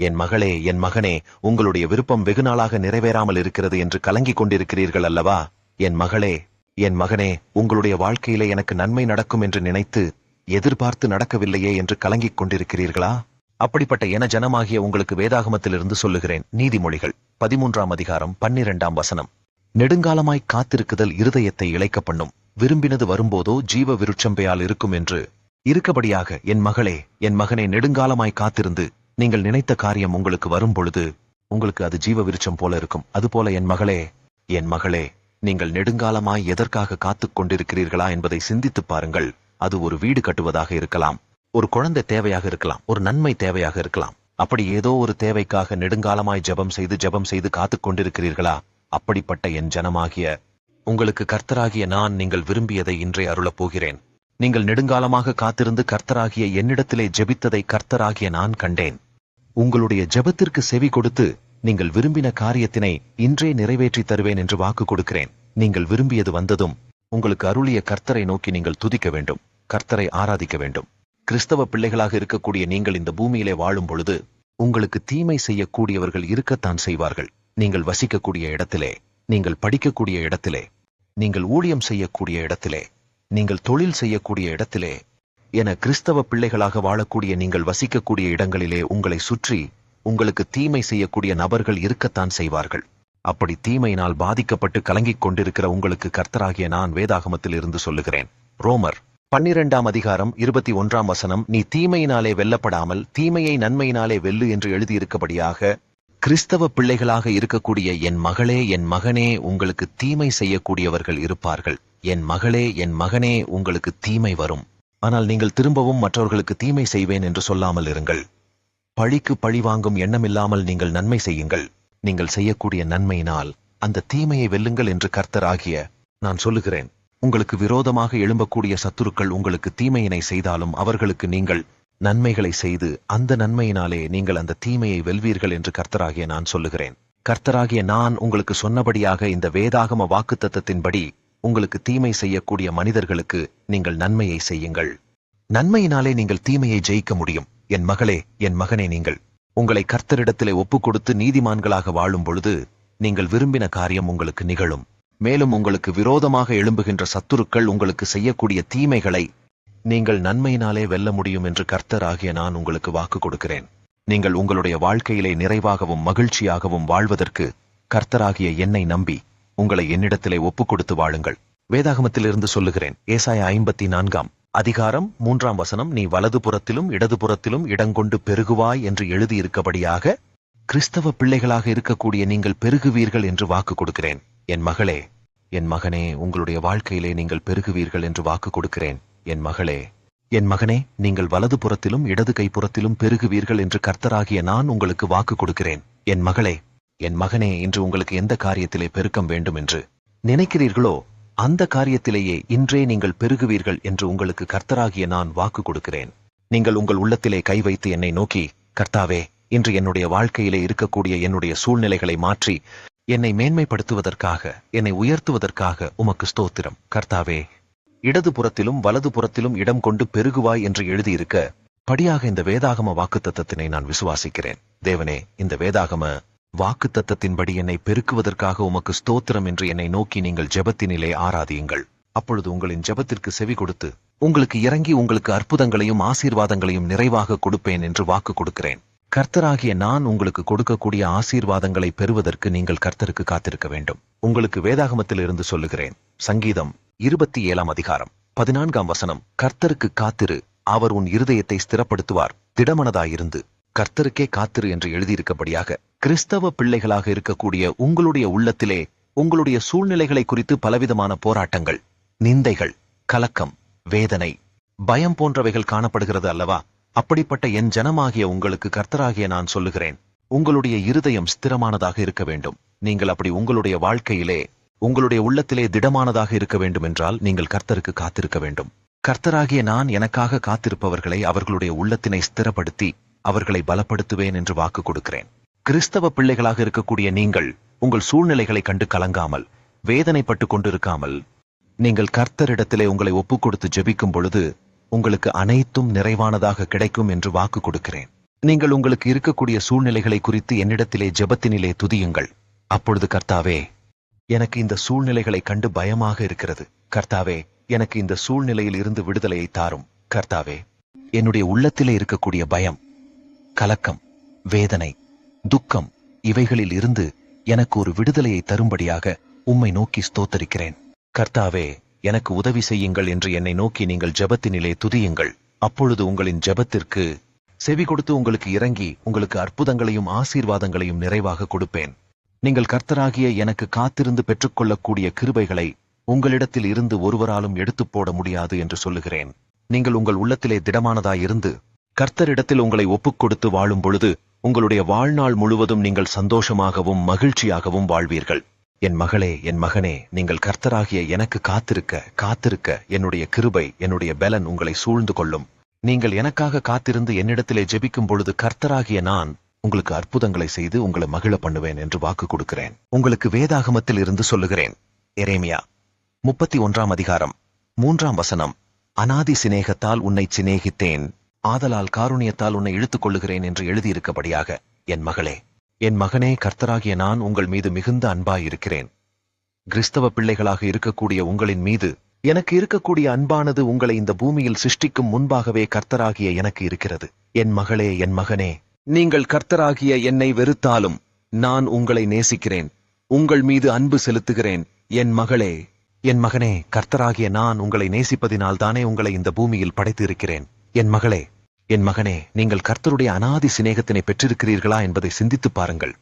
என் மகளே என் மகனே உங்களுடைய விருப்பம் வெகு நாளாக நிறைவேறாமல் இருக்கிறது என்று கலங்கிக் கொண்டிருக்கிறீர்கள் அல்லவா? என் மகளே என் மகனே உங்களுடைய வாழ்க்கையிலே எனக்கு நன்மை நடக்கும் என்று நினைத்து எதிர்பார்த்து நடக்கவில்லையே என்று கலங்கிக் கொண்டிருக்கிறீர்களா? அப்படிப்பட்ட என ஜனமாகிய உங்களுக்கு வேதாகமத்திலிருந்து சொல்லுகிறேன். நீதிமொழிகள் பதிமூன்றாம் அதிகாரம் பன்னிரெண்டாம் வசனம். நெடுங்காலமாய் காத்திருக்குதல் இருதயத்தை இழைக்க பண்ணும். விரும்பினது வரும்போதோ ஜீவ விருட்சம்பையால் இருக்கும் என்று. இருக்கபடியாக என் மகளே என் மகனே நெடுங்காலமாய் காத்திருந்து நீங்கள் நினைத்த காரியம் உங்களுக்கு வரும் பொழுது உங்களுக்கு அது ஜீவ விருச்சம் போல இருக்கும். அதுபோல என் மகளே என் மகளே நீங்கள் நெடுங்காலமாய் எதற்காக காத்துக் கொண்டிருக்கிறீர்களா என்பதை சிந்தித்துப் பாருங்கள். அது ஒரு வீடு கட்டுவதாக இருக்கலாம் ஒரு குழந்தை தேவையாக இருக்கலாம் ஒரு நன்மை தேவையாக இருக்கலாம். அப்படி ஏதோ ஒரு தேவைக்காக நெடுங்காலமாய் ஜெபம் செய்து ஜெபம் செய்து காத்துக் கொண்டிருக்கிறீர்களா? அப்படிப்பட்ட என் ஜனமாகிய உங்களுக்கு கர்த்தராகிய நான் நீங்கள் விரும்பியதை இன்றே அருளப் போகிறேன். நீங்கள் நெடுங்காலமாக காத்திருந்து கர்த்தராகிய என்னிடத்திலே ஜெபித்ததை கர்த்தராகிய நான் கண்டேன். உங்களுடைய ஜெபத்திற்கு செவி கொடுத்து நீங்கள் விரும்பின காரியத்தினை இன்றே நிறைவேற்றி தருவேன் என்று வாக்கு கொடுக்கிறேன். நீங்கள் விரும்பியது வந்ததும் உங்களுக்கு அருளிய கர்த்தரை நோக்கி நீங்கள் துதிக்க வேண்டும். கர்த்தரை ஆராதிக்க வேண்டும். கிறிஸ்தவ பிள்ளைகளாக இருக்கக்கூடிய நீங்கள் இந்த பூமியிலே வாழும் பொழுது உங்களுக்கு தீமை செய்யக்கூடியவர்கள் இருக்கத்தான் செய்வார்கள். நீங்கள் வசிக்கக்கூடிய இடத்திலே நீங்கள் படிக்கக்கூடிய இடத்திலே நீங்கள் ஊழியம் செய்யக்கூடிய இடத்திலே நீங்கள் தொழில் செய்யக்கூடிய இடத்திலே என கிறிஸ்தவ பிள்ளைகளாக வாழக்கூடிய நீங்கள் வசிக்கக்கூடிய இடங்களிலே உங்களை சுற்றி உங்களுக்கு தீமை செய்யக்கூடிய நபர்கள் இருக்கத்தான் செய்வார்கள். அப்படி தீமையினால் பாதிக்கப்பட்டு கலங்கிக் கொண்டிருக்கிற உங்களுக்கு கர்த்தராகிய நான் வேதாகமத்தில் இருந்து சொல்லுகிறேன். ரோமர் பன்னிரெண்டாம் அதிகாரம் இருபத்தி ஒன்றாம் வசனம் நீ தீமையினாலே வெல்லப்படாமல் தீமையை நன்மையினாலே வெல்லு என்று எழுதியிருக்கபடியாக கிறிஸ்தவ பிள்ளைகளாக இருக்கக்கூடிய என் மகளே என் மகனே உங்களுக்கு தீமை செய்யக்கூடியவர்கள் இருப்பார்கள். என் மகளே என் மகனே உங்களுக்கு தீமை வரும். ஆனால் நீங்கள் திரும்பவும் மற்றவர்களுக்கு தீமை செய்வேன் என்று சொல்லாமல் இருங்கள். பழிக்கு பழி வாங்கும் எண்ணமில்லாமல் நீங்கள் நன்மை செய்யுங்கள். நீங்கள் செய்யக்கூடிய நன்மையினால் அந்த தீமையை வெல்லுங்கள் என்று கர்த்தர் ஆகிய நான் சொல்லுகிறேன். உங்களுக்கு விரோதமாக எழும்பக்கூடிய சத்துருக்கள் உங்களுக்கு தீமையினை செய்தாலும் அவர்களுக்கு நீங்கள் நன்மைகளை செய்து அந்த நன்மையினாலே நீங்கள் அந்த தீமையை வெல்வீர்கள் என்று கர்த்தராகிய நான் சொல்லுகிறேன். கர்த்தராகிய நான் உங்களுக்கு சொன்னபடியாக இந்த வேதாகம வாக்குத்தத்தின்படி உங்களுக்கு தீமை செய்யக்கூடிய மனிதர்களுக்கு நீங்கள் நன்மையை செய்யுங்கள். நன்மையினாலே நீங்கள் தீமையை ஜெயிக்க முடியும். என் மகளே என் மகனே நீங்கள். உங்களை கர்த்தரிடத்திலே ஒப்புக் கொடுத்து நீதிமான்களாக வாழும் பொழுது நீங்கள் விரும்பின காரியம் உங்களுக்கு நிகழும். மேலும் உங்களுக்கு விரோதமாக எழும்புகின்ற சத்துருக்கள் உங்களுக்கு செய்யக்கூடிய தீமைகளை நீங்கள் நன்மையினாலே வெல்ல முடியும் என்று கர்த்தர் ஆகிய நான் உங்களுக்கு வாக்கு கொடுக்கிறேன். நீங்கள் உங்களுடைய வாழ்க்கையிலே நிறைவாகவும் மகிழ்ச்சியாகவும் வாழ்வதற்கு கர்த்தராகிய என்னை நம்பி உங்களை என்னிடத்திலே ஒப்புக் கொடுத்து வாழுங்கள். வேதாகமத்திலிருந்து சொல்லுகிறேன் ஏசாய ஐம்பத்தி நான்காம் அதிகாரம் மூன்றாம் வசனம் நீ வலது புறத்திலும் இடது புறத்திலும் இடங்கொண்டு பெருகுவாய் என்று எழுதியிருக்கபடியாக கிறிஸ்தவ பிள்ளைகளாக இருக்கக்கூடிய நீங்கள் பெருகுவீர்கள் என்று வாக்கு கொடுக்கிறேன். என் மகளே என் மகனே உங்களுடைய வாழ்க்கையிலே நீங்கள் பெருகுவீர்கள் என்று வாக்கு கொடுக்கிறேன். என் மகளே என் மகனே நீங்கள் வலது புறத்திலும் இடது கைப்புறத்திலும் பெருகுவீர்கள் என்று கர்த்தராகிய நான் உங்களுக்கு வாக்கு கொடுக்கிறேன். என் மகளே என் மகனே இன்று உங்களுக்கு எந்த காரியத்திலே பெருக்கம் வேண்டும் என்று நினைக்கிறீர்களோ அந்த காரியத்திலேயே இன்றே நீங்கள் பெருகுவீர்கள் என்று உங்களுக்கு கர்த்தராகிய நான் வாக்கு கொடுக்கிறேன். நீங்கள் உங்கள் உள்ளத்திலே கை வைத்து என்னை நோக்கி கர்த்தாவே இன்று என்னுடைய வாழ்க்கையிலே இருக்கக்கூடிய என்னுடைய சூழ்நிலைகளை மாற்றி என்னை மேன்மைப்படுத்துவதற்காக என்னை உயர்த்துவதற்காக உமக்கு ஸ்தோத்திரம். கர்த்தாவே இடது புறத்திலும் வலது புறத்திலும் இடம் கொண்டு பெருகுவாய் என்று எழுதியிருக்க படியாக இந்த வேதாகம வாக்குத்தத்தினை நான் விசுவாசிக்கிறேன். தேவனே இந்த வேதாகம வாக்குத்தத்தத்தின்படி என்னை பெருக்குவதற்காக உமக்கு ஸ்தோத்திரம் என்று என்னை நோக்கி நீங்கள் ஜெபத்தினிலே ஆராதியுங்கள். அப்பொழுது உங்களின் ஜெபத்திற்கு செவி கொடுத்து உங்களுக்கு இறங்கி உங்களுக்கு அற்புதங்களையும் ஆசீர்வாதங்களையும் நிறைவாக கொடுப்பேன் என்று வாக்கு கொடுக்கிறேன். கர்த்தராகிய நான் உங்களுக்கு கொடுக்கக்கூடிய ஆசீர்வாதங்களை பெறுவதற்கு நீங்கள் கர்த்தருக்கு காத்திருக்க வேண்டும். உங்களுக்கு வேதாகமத்தில் இருந்து சொல்லுகிறேன். சங்கீதம் இருபத்தி ஏழாம் அதிகாரம் பதினான்காம் வசனம் கர்த்தருக்கு காத்திரு அவர் உன் இருதயத்தை ஸ்திரப்படுத்துவார் திடமனதாயிருந்து. கர்த்தருக்கே காத்திரு என்று எழுதியிருக்கபடியாக கிறிஸ்தவ பிள்ளைகளாக இருக்கக்கூடிய உங்களுடைய உள்ளத்திலே உங்களுடைய சூழ்நிலைகளை குறித்து பலவிதமான போராட்டங்கள் நிந்தைகள் கலக்கம் வேதனை பயம் போன்றவைகள் காணப்படுகிறது அல்லவா? அப்படிப்பட்ட என் ஜனமாகிய உங்களுக்கு கர்த்தராகிய நான் சொல்லுகிறேன் உங்களுடைய இருதயம் ஸ்திரமானதாக இருக்க வேண்டும். நீங்கள் அப்படி உங்களுடைய வாழ்க்கையிலே உங்களுடைய உள்ளத்திலே திடமானதாக இருக்க வேண்டும் என்றால் நீங்கள் கர்த்தருக்கு காத்திருக்க வேண்டும். கர்த்தராகிய நான் எனக்காக காத்திருப்பவர்களை அவர்களுடைய உள்ளத்தினை ஸ்திரப்படுத்தி அவர்களை பலப்படுத்துவேன் என்று வாக்கு கொடுக்கிறேன். கிறிஸ்தவ பிள்ளைகளாக இருக்கக்கூடிய நீங்கள் உங்கள் சூழ்நிலைகளை கண்டு கலங்காமல் வேதனைப்பட்டு கொண்டிருக்காமல் நீங்கள் கர்த்தரிடத்திலே உங்களை ஒப்புக் கொடுத்து ஜெபிக்கும் பொழுது உங்களுக்கு அனைத்தும் நிறைவானதாக கிடைக்கும் என்று வாக்கு கொடுக்கிறேன். நீங்கள் உங்களுக்கு இருக்கக்கூடிய சூழ்நிலைகளை குறித்து என்னிடத்திலே ஜெபத்தினிலே துதியுங்கள். அப்பொழுது கர்த்தாவே எனக்கு இந்த சூழ்நிலைகளை கண்டு பயமாக இருக்கிறது. கர்த்தாவே எனக்கு இந்த சூழ்நிலையில் இருந்து விடுதலையை தாரும். கர்த்தாவே என்னுடைய உள்ளத்திலே இருக்கக்கூடிய பயம் கலக்கம் வேதனை துக்கம் இவைகளில் இருந்து எனக்கு ஒரு விடுதலையை தரும்படியாக உம்மை நோக்கி ஸ்தோத்தரிக்கிறேன். கர்த்தாவே எனக்கு உதவி செய்யுங்கள் என்று என்னை நோக்கி நீங்கள் ஜபத்தினிலே துதியுங்கள். அப்பொழுது உங்களின் ஜபத்திற்கு செவி கொடுத்து உங்களுக்கு இறங்கி உங்களுக்கு அற்புதங்களையும் ஆசீர்வாதங்களையும் நிறைவாக கொடுப்பேன். நீங்கள் கர்த்தராகிய எனக்கு காத்திருந்து பெற்றுக்கொள்ளக்கூடிய கிருபைகளை உங்களிடத்தில் இருந்து ஒருவராலும் எடுத்துப் போட முடியாது என்று சொல்லுகிறேன். நீங்கள் உங்கள் உள்ளத்திலே திடமானதாயிருந்து கர்த்தரிடத்தில் உங்களை ஒப்புக் கொடுத்து வாழும் பொழுது உங்களுடைய வாழ்நாள் முழுவதும் நீங்கள் சந்தோஷமாகவும் மகிழ்ச்சியாகவும் வாழ்வீர்கள். என் மகளே என் மகனே நீங்கள் கர்த்தராகிய எனக்கு காத்திருக்க காத்திருக்க என்னுடைய கிருபை என்னுடைய பெலன் உங்களை சூழ்ந்து கொள்ளும். நீங்கள் எனக்காக காத்திருந்து என்னிடத்திலே ஜெபிக்கும் பொழுது கர்த்தராகிய நான் உங்களுக்கு அற்புதங்களை செய்து உங்களை மகிழ பண்ணுவேன் என்று வாக்கு கொடுக்கிறேன். உங்களுக்கு வேதாகமத்தில் இருந்து சொல்லுகிறேன். எரேமியா முப்பத்தி ஒன்றாம் அதிகாரம் மூன்றாம் வசனம். அனாதி சிநேகத்தால் உன்னை சிநேகித்தேன். ஆதலால் காருணியத்தால் உன்னை இழுத்துக் கொள்ளுகிறேன் என்று எழுதியிருக்கபடியாக என் மகளே என் மகனே கர்த்தராகிய நான் உங்கள் மீது மிகுந்த அன்பாயிருக்கிறேன். கிறிஸ்தவ பிள்ளைகளாக இருக்கக்கூடிய உங்களின் மீது எனக்கு இருக்கக்கூடிய அன்பானது உங்களை இந்த பூமியில் சிருஷ்டிக்கும் முன்பாகவே கர்த்தராகிய எனக்கு இருக்கிறது. என் மகளே என் மகனே நீங்கள் கர்த்தராகிய என்னை வெறுத்தாலும் நான் உங்களை நேசிக்கிறேன். உங்கள் மீது அன்பு செலுத்துகிறேன். என் மகளே என் மகனே கர்த்தராகிய நான் உங்களை நேசிப்பதினால் தானே உங்களை இந்த பூமியில் படைத்திருக்கிறேன். என் மகளே என் மகனே நீங்கள் கர்த்தருடைய அனாதி சிநேகத்தினை பெற்றிருக்கிறீர்களா என்பதை சிந்தித்துப் பாருங்கள்.